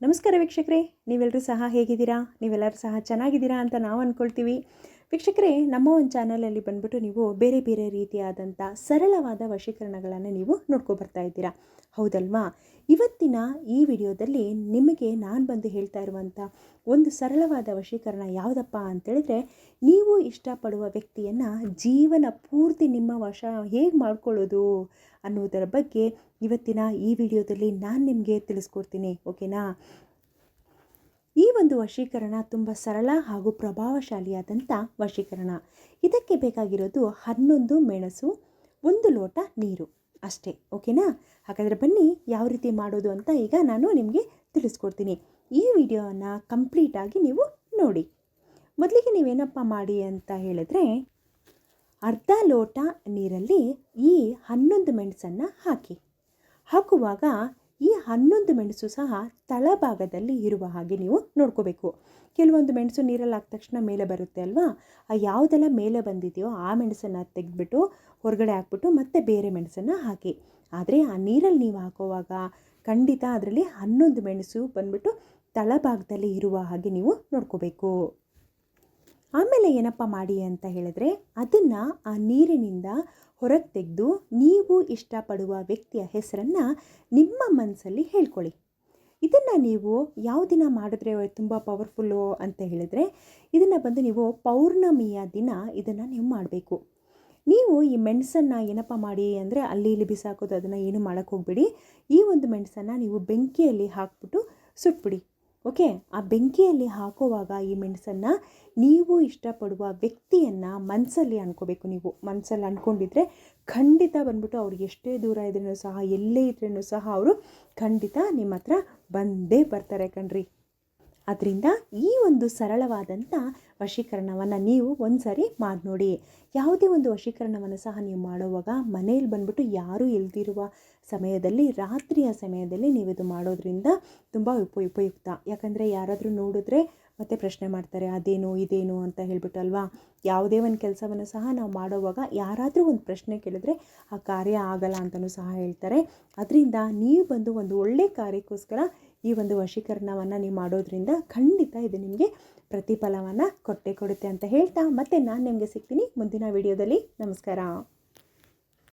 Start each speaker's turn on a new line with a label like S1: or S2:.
S1: ನಮಸ್ಕಾರ ವೀಕ್ಷಕರೇ ನೀವೆಲ್ಲರೂ ಸಹ ಹೇಗಿದ್ದೀರಾ? ನೀವೆಲ್ಲರೂ ಸಹ ಚೆನ್ನಾಗಿದ್ದೀರಾ ಅಂತ ನಾವು ಅಂದ್ಕೊಳ್ತೀವಿ ವೀಕ್ಷಕರೇ, ನಮ್ಮ ಒಂದು ಚಾನಲಲ್ಲಿ ಬಂದ್ಬಿಟ್ಟು ನೀವು ಬೇರೆ ಬೇರೆ ರೀತಿಯಾದಂಥ ಸರಳವಾದ ವಶೀಕರಣಗಳನ್ನು ನೀವು ನೋಡ್ಕೊ ಬರ್ತಾ ಇದ್ದೀರಾ? ಹೌದಲ್ವಾ? ಇವತ್ತಿನ ಈ ವಿಡಿಯೋದಲ್ಲಿ ನಿಮಗೆ ನಾನು ಬಂದು ಹೇಳ್ತಾ ಇರುವಂಥ ಒಂದು ಸರಳವಾದ ವಶೀಕರಣ ಯಾವುದಪ್ಪ ಅಂತೇಳಿದರೆ ನೀವು ಇಷ್ಟಪಡುವ ವ್ಯಕ್ತಿಯನ್ನು ಜೀವನ ಪೂರ್ತಿ ನಿಮ್ಮ ವಶ ಹೇಗೆ ಮಾಡ್ಕೊಳ್ಳೋದು ಅನ್ನೋದರ ಬಗ್ಗೆ ಇವತ್ತಿನ ಈ ವಿಡಿಯೋದಲ್ಲಿ ನಾನು ನಿಮಗೆ ತಿಳಿಸ್ಕೊಡ್ತೀನಿ, ಓಕೆನಾ? ಈ ಒಂದು ವಶೀಕರಣ ತುಂಬ ಸರಳ ಹಾಗೂ ಪ್ರಭಾವಶಾಲಿಯಾದಂಥ ವಶೀಕರಣ. ಇದಕ್ಕೆ ಬೇಕಾಗಿರೋದು ಹನ್ನೊಂದು ಮೆಣಸು, ಒಂದು ಲೋಟ ನೀರು ಅಷ್ಟೇ, ಓಕೆನಾ? ಹಾಗಾದರೆ ಬನ್ನಿ ಯಾವ ರೀತಿ ಮಾಡೋದು ಅಂತ ಈಗ ನಾನು ನಿಮಗೆ ತಿಳಿಸ್ಕೊಡ್ತೀನಿ. ಈ ವಿಡಿಯೋನ ಕಂಪ್ಲೀಟಾಗಿ ನೀವು ನೋಡಿ. ಮೊದಲಿಗೆ ನೀವೇನಪ್ಪ ಮಾಡಿ ಅಂತ ಹೇಳಿದ್ರೆ, ಅರ್ಧ ಲೋಟ ನೀರಲ್ಲಿ ಈ ಹನ್ನೊಂದು ಮೆಣಸನ್ನು ಹಾಕಿ. ಹಾಕುವಾಗ ಈ ಹನ್ನೊಂದು ಮೆಣಸು ಸಹ ತಳಭಾಗದಲ್ಲಿ ಇರುವ ಹಾಗೆ ನೀವು ನೋಡ್ಕೋಬೇಕು. ಕೆಲವೊಂದು ಮೆಣಸು ನೀರಲ್ಲಿ ಹಾಕಿದ ತಕ್ಷಣ ಮೇಲೆ ಬರುತ್ತೆ ಅಲ್ವಾ? ಆ ಯಾವುದೆಲ್ಲ ಮೇಲೆ ಬಂದಿದೆಯೋ ಆ ಮೆಣಸನ್ನು ತೆಗೆದ್ಬಿಟ್ಟು ಹೊರಗಡೆ ಹಾಕ್ಬಿಟ್ಟು ಮತ್ತೆ ಬೇರೆ ಮೆಣಸನ್ನು ಹಾಕಿ. ಆದರೆ ಆ ನೀರಲ್ಲಿ ನೀವು ಹಾಕುವಾಗ ಖಂಡಿತ ಅದರಲ್ಲಿ ಹನ್ನೊಂದು ಮೆಣಸು ಬಂದ್ಬಿಟ್ಟು ತಳಭಾಗದಲ್ಲಿ ಇರುವ ಹಾಗೆ ನೀವು ನೋಡ್ಕೋಬೇಕು. ಆಮೇಲೆ ಏನಪ್ಪ ಮಾಡಿ ಅಂತ ಹೇಳಿದ್ರೆ ಅದನ್ನು ಆ ನೀರಿನಿಂದ ಹೊರಗೆ ತೆಗೆದು ನೀವು ಇಷ್ಟಪಡುವ ವ್ಯಕ್ತಿಯ ಹೆಸರನ್ನು ನಿಮ್ಮ ಮನಸ್ಸಲ್ಲಿ ಹೇಳ್ಕೊಳ್ಳಿ. ಇದನ್ನು ನೀವು ಯಾವ ದಿನ ಮಾಡಿದ್ರೆ ತುಂಬ ಪವರ್ಫುಲ್ಲು ಅಂತ ಹೇಳಿದರೆ ಇದನ್ನು ಬಂದು ನೀವು ಪೌರ್ಣಮಿಯ ದಿನ ಇದನ್ನು ನೀವು ಮಾಡಬೇಕು. ನೀವು ಈ ಮೆಣಸನ್ನು ಏನಪ್ಪ ಮಾಡಿ ಅಂದರೆ ಅಲ್ಲಿ ಇಲ್ಲಿ ಬಿಸಾಕೋದು ಅದನ್ನು ಏನು ಮಾಡೋಕ್ಕೆ ಹೋಗಬೇಡಿ. ಈ ಒಂದು ಮೆಣಸನ್ನು ನೀವು ಬೆಂಕಿಯಲ್ಲಿ ಹಾಕ್ಬಿಟ್ಟು ಸುಟ್ಬಿಡಿ. ಓಕೆ? ಆ ಬೆಂಕಿಯಲ್ಲಿ ಹಾಕುವಾಗ ಈ ಮೆಣಸನ್ನು ನೀವು ಇಷ್ಟಪಡುವ ವ್ಯಕ್ತಿಯನ್ನು ಮನಸ್ಸಲ್ಲಿ ಅನ್ಕೋಬೇಕು ನೀವು. ಮನಸ್ಸಲ್ಲಿ ಅಂದ್ಕೊಂಡಿದ್ರೆ ಖಂಡಿತ ಬಂದ್ಬಿಟ್ಟು ಅವ್ರು ಎಷ್ಟೇ ದೂರ ಇದ್ರೂ ಸಹ, ಎಲ್ಲೇ ಇದ್ರೂ ಸಹ ಅವರು ಖಂಡಿತ ನಿಮ್ಮ ಹತ್ರ ಬಂದೇ ಬರ್ತಾರೆ ಕಣ್ರಿ. ಅದರಿಂದ ಈ ಒಂದು ಸರಳವಾದಂಥ ವಶೀಕರಣವನ್ನು ನೀವು ಒಂದು ಸಾರಿ ಮಾಡಿ ನೋಡಿ ಯಾವುದೇ ಒಂದು ವಶೀಕರಣವನ್ನು ಸಹ ನೀವು ಮಾಡುವಾಗ ಮನೆಯಲ್ಲಿ ಬಂದ್ಬಿಟ್ಟು ಯಾರೂ ಇಲ್ದಿರುವ ಸಮಯದಲ್ಲಿ, ರಾತ್ರಿಯ ಸಮಯದಲ್ಲಿ ನೀವು ಇದು ಮಾಡೋದ್ರಿಂದ ತುಂಬ ಉಪ, ಉಪಯುಕ್ತ. ಯಾಕಂದರೆ ಯಾರಾದರೂ ನೋಡಿದ್ರೆ ಮತ್ತೆ ಪ್ರಶ್ನೆ ಮಾಡ್ತಾರೆ, ಅದೇನು, ಇದೇನು ಅಂತ ಹೇಳ್ಬಿಟ್ಟು ಯಾವುದೇ ಒಂದು ಕೆಲಸವನ್ನು ಸಹ ನಾವು ಮಾಡುವಾಗ ಯಾರಾದರೂ ಒಂದು ಪ್ರಶ್ನೆ ಕೇಳಿದ್ರೆ ಆ ಕಾರ್ಯ ಆಗಲ್ಲ ಅಂತಲೂ ಸಹ ಹೇಳ್ತಾರೆ. ಅದರಿಂದ ನೀವು ಬಂದು ಒಂದು ಒಳ್ಳೆ ಕಾರ್ಯಕ್ಕೋಸ್ಕರ ಈ ಒಂದು ವಶೀಕರಣವನ್ನು ನೀವು ಮಾಡೋದ್ರಿಂದ ಖಂಡಿತ ಇದು ನಿಮಗೆ ಪ್ರತಿಫಲವನ್ನು ಕೊಟ್ಟೆ ಕೊಡುತ್ತೆ ಅಂತ ಹೇಳ್ತಾ ಮತ್ತೆ ನಾನು ನಿಮಗೆ ಸಿಗ್ತೀನಿ ಮುಂದಿನ ವಿಡಿಯೋದಲ್ಲಿ. ನಮಸ್ಕಾರ.